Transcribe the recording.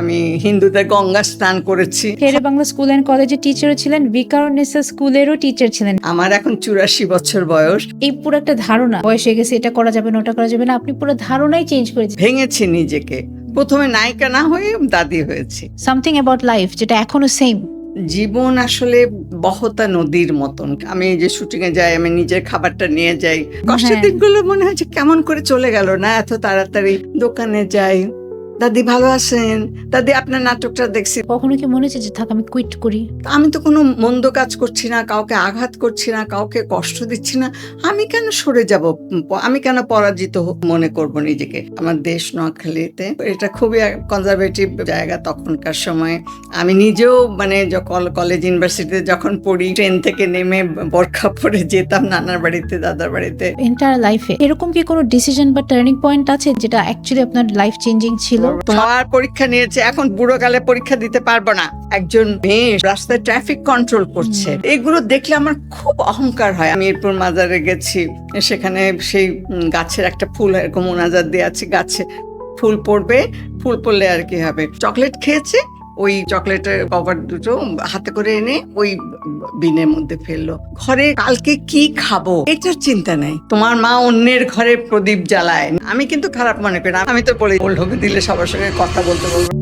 আমি হিন্দুদের গঙ্গা স্নান করেছি। শেরে বাংলা স্কুল অ্যান্ড কলেজের টিচারও ছিলেন বিকারণেসা স্কুলেরও টিচার ছিলেন। আমার এখন চুরাশি বছর বয়স। এই পুরো একটা ধারণা বয়স হয়ে গেছে এটা করা যাবে না ওটা করা যাবে না আপনি পুরো ধারণাই চেঞ্জ করেছেন। ভেঙেছি নিজেকে। প্রথমে নায়িকা না হয়ে দাদি হয়েছে। সামথিং অ্যাবাউট লাইফ যেটা এখনও সেম জীবন আসলে বহতা নদীর মতন। আমি যে শুটিং এ যাই আমি নিজের খাবারটা নিয়ে যাই। কষ্টের হ্যাঁ। দিনগুলো মনে হয় যে কেমন করে চলে গেল না? এত তাড়াতাড়ি দোকানে যাই দাদি ভালো আছেন? দাদি আপনার নাটকটা দেখছি। কখনো কি মনে হচ্ছে যে থাক আমি কুইট করি? আমি তো কোনো মন্দ কাজ করছি না কাউকে আঘাত করছি না কাউকে কষ্ট দিচ্ছি না। আমি কেন সরে যাব? আমি কেন পরাজিত মনে করব নিজেকে? আমার দেশ নোয়াখালীতে এটা খুবই কনজারভেটিভ জায়গা তখনকার সময়ে। আমি নিজেও মানে যখন কলেজ ইউনিভার্সিটিতে যখন পড়ি ট্রেন থেকে নেমে বরখা পরে যেতাম নানার বাড়িতে দাদার বাড়িতে। এন্টার লাইফে এরকম কি কোনো ডিসিশন বা টার্নিং পয়েন্ট আছে যেটা অ্যাকচুয়ালি আপনার লাইফ চেঞ্জিং ছিল? তোমার পরীক্ষা নিয়েছে এখন বুড়ো কালে পরীক্ষা দিতে পারব না। একজন মেয়ে রাস্তায় ট্রাফিক কন্ট্রোল করছে। এগুলো দেখলে আমার খুব অহংকার হয়। মিরপুর এরপর মাজারে গেছি সেখানে সেই গাছের একটা ফুল এরকম মোনাজার দিয়ে আছে গাছে। ফুল পড়বে ফুল পড়লে আর কি হবে। চকলেট খেয়েছে ওই চকলেটের কভার দুটো হাতে করে এনে ওই বিনের মধ্যে ফেলল। ঘরে কালকে কি খাব? এটার চিন্তা নাই। তোমার মা অন্যের ঘরে প্রদীপ জ্বালায়। আমি কিন্তু খারাপ মনে করি। আমি তো বলি ওল্ড দিলে সবার সঙ্গে কথা বলতে বলব।